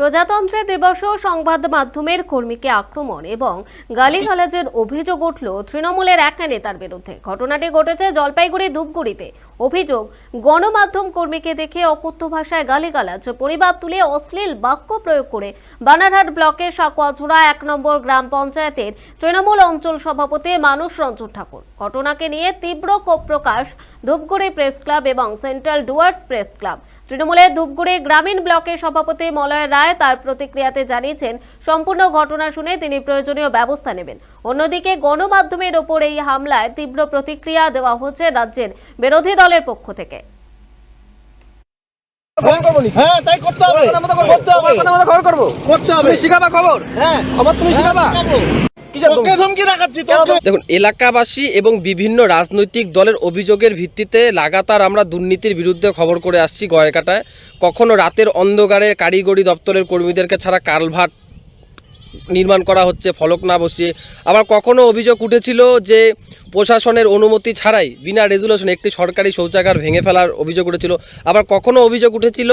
প্রজাতন্ত্রের দিবসেও সংবাদ মাধ্যমের কর্মীকে আক্রমণ এবং গালিগালাজের অভিযোগ উঠল তৃণমূলের এক নেতার বিরুদ্ধে। ঘটনাটি ঘটেছে জলপাইগুড়ি ধূপগুড়িতে। অভিযোগ, গণমাধ্যম কর্মীকে দেখে অকথ্য ভাষায় গালিগালাজ, পরিবার তুলে অশ্লীল বাক্য প্রয়োগ করে বানারহাট ব্লকের সাকুয়াঝোড়া এক নম্বর গ্রাম পঞ্চায়েতের তৃণমূল অঞ্চল সভাপতি মানুষ রঞ্জন ঠাকুর। ঘটনাকে নিয়ে তীব্র ক্ষোভ প্রকাশ ধূপগুড়ি প্রেস ক্লাব এবং সেন্ট্রাল ডুয়ার্স প্রেস ক্লাব। তৃণমূলের ধূপগুড়ি গ্রামীণ ব্লকের সভাপতি মলয় রায় তার প্রতিক্রিয়াতে জানিয়েছেন সম্পূর্ণ ঘটনা শুনে তিনি প্রয়োজনীয় ব্যবস্থা নেবেন অন্যদিকে গণমাধ্যমের ওপর এই হামলায় তীব্র প্রতিক্রিয়া দেওয়া হচ্ছে রাজ্যের বিরোধী দলের পক্ষ থেকে হ্যাঁ তাই করতে হবে করতে হবে খবর করব করতে হবে শিখাবা খবর হ্যাঁ খবর তুমি শিখাবা দেখুন এলাকাবাসী এবং বিভিন্ন রাজনৈতিক দলের অভিযোগের ভিত্তিতে লাগাতার আমরা দুর্নীতির বিরুদ্ধে খবর করে আসছি গয়েরকাটায়। কখনো রাতের অন্ধকারে কারিগরি দপ্তরের কর্মীদেরকে ছাড়া কালভার্ট নির্মাণ করা হচ্ছে ফলক না বসিয়ে। আবার কখনো অভিযোগ উঠেছিল যে প্রশাসনের অনুমতি ছাড়াই বিনা রেজুলেশন একটি সরকারি শৌচাগার ভেঙে ফেলার অভিযোগ উঠেছিল। আবার কখনো অভিযোগ উঠেছিল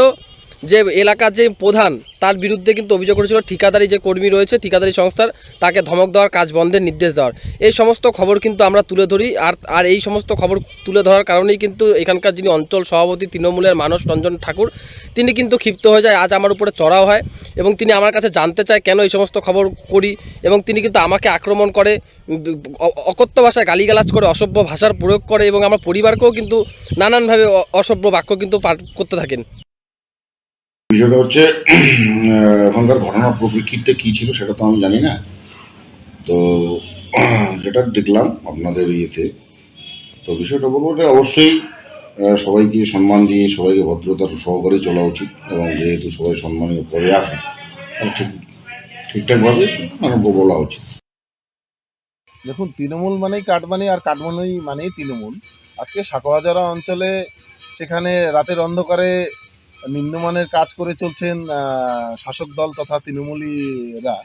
যে এলাকার যে প্রধান, তার বিরুদ্ধে কিন্তু অভিযোগ করেছিল ঠিকাদারি যে কর্মী রয়েছে, ঠিকাদারি সংস্থার, তাকে ধমক দেওয়ার কাজ বন্ধের নির্দেশ দেওয়ার। এই সমস্ত খবর কিন্তু আমরা তুলে ধরি, আর আর এই সমস্ত খবর তুলে ধরার কারণেই কিন্তু এখানকার যিনি অঞ্চল সভাপতি তৃণমূলের মানস রঞ্জন ঠাকুর, তিনি কিন্তু ক্ষিপ্ত হয়ে যায়, আজ আমার উপরে চড়াও হয়, এবং তিনি আমার কাছে জানতে চায় কেন এই সমস্ত খবর করি, এবং তিনি কিন্তু আমাকে আক্রমণ করে অকথ্য ভাষায় গালিগালাজ করে, অসভ্য ভাষার প্রয়োগ করে, এবং আমার পরিবারকেও কিন্তু নানানভাবে অসভ্য বাক্য কিন্তু পাঠ করতে থাকেন। বিষয়টা হচ্ছে আহ, এখনকার ঘটনার প্রকৃতিটা কী ছিল সেটা তো আমি জানি না। তো যেটা দেখলাম আপনাদের ইয়েতে তো বিষয়টা বলব যে অবশ্যই সবাইকে সম্মান দিয়ে সবাইকে ভদ্রতার সহকারে চলা উচিত এবং যেহেতু সবাই সম্মানীয় পরে আসে ঠিক ঠিকঠাকভাবে মানে বলা উচিত। দেখুন তৃণমূল মানেই কাটমানি আর কাটমানি মানেই তৃণমূল। আজকে সাকোয়াজারা অঞ্চলে সেখানে রাতের অন্ধকারে নিম্নমানের কাজ করে চলছেন শাসক দল তথা তৃণমূলীরা।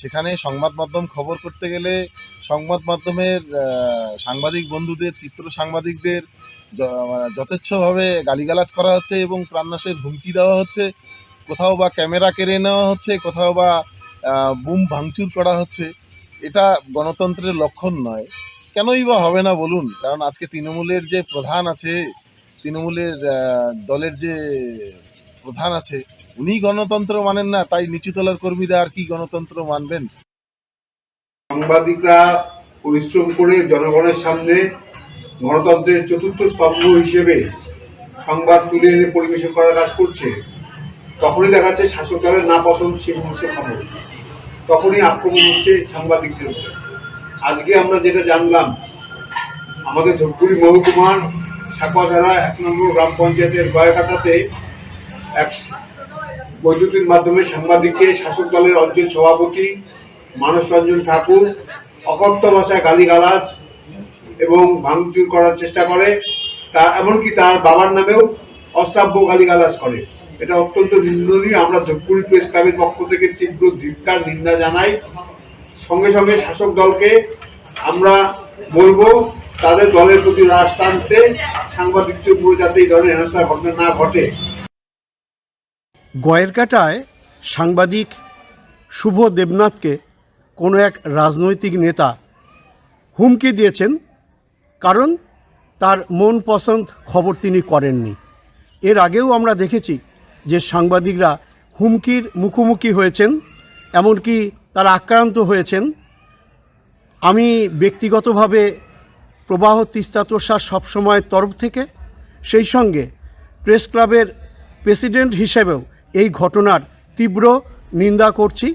সেখানে সংবাদ মাধ্যম খবর করতে গেলে সংবাদ মাধ্যমের সাংবাদিক বন্ধুদের, চিত্র সাংবাদিকদের যথেচ্ছভাবে গালিগালাজ করা হচ্ছে এবং প্রাণনাশের হুমকি দেওয়া হচ্ছে। কোথাও বা ক্যামেরা কেড়ে নেওয়া হচ্ছে, কোথাও বা বুম ভাঙচুর করা হচ্ছে। এটা গণতন্ত্রের লক্ষণ নয়। কেনই বা হবে না বলুন? কারণ আজকে তৃণমূলের যে প্রধান আছে তৃণমূলের দলের যে প্রধান আছে উনি গণতন্ত্র মানেন না, তাই নিচুতলার কর্মীরা আর কি গণতন্ত্র মানবেন? সাংবাদিকরা পরিশ্রম করে জনগণের সামনে গণতন্ত্রের চতুর্থ স্তম্ভ হিসেবে সংবাদ তুলে এনে পরিবেশন করার কাজ করছে, তখনই দেখা যাচ্ছে শাসক দলের না পছন্দ সে সমস্ত খবর। তখনই আক্রমণ হচ্ছে সাংবাদিকদের উপরে। আজকে আমরা যেটা জানলাম, আমাদের ধূপগুড়ি মহকুমার সাকুয়াধারা এক নম্বর গ্রাম পঞ্চায়েতের গয়কাটাতে এক বৈদ্যুতির মাধ্যমে সাংবাদিককে শাসক দলের অঞ্চল সভাপতি মানস রঞ্জন ঠাকুর, অকথ্য ভাষায় গালিগালাজ এবং ভাঙচুর করার চেষ্টা করে, তা এমনকি তার বাবার নামেও অস্তাব্য গালিগালাজ করে। এটা অত্যন্ত নিন্দনীয়। আমরা ধূপগুড়ি প্রেস ক্লাবের পক্ষ থেকে তীব্র ধিক্কার নিন্দা জানাই। সঙ্গে সঙ্গে শাসক দলকে আমরা বলব, তাদের দলের প্রতি রাশ টানতে সাংবাদিকদের উপরে যাতে এই ধরনের হেনস্থার ঘটনা না ঘটে। সাংবাদিক শুভ দেবনাথকে কোনো এক রাজনৈতিক নেতা হুমকি দিয়েছেন কারণ তার মন পছন্দ খবর তিনি করেননি। এর আগেও আমরা দেখেছি যে সাংবাদিকরা হুমকির মুখোমুখি হয়েছেন, এমনকি তারা আক্রান্ত হয়েছেন। আমি ব্যক্তিগতভাবে প্রবাহ তিস্তা তোষা সবসময় তরফ থেকে। সেই সঙ্গে প্রেস ক্লাবের প্রেসিডেন্ট হিসেবেও এই ঘটনার তীব্র নিন্দা করছি।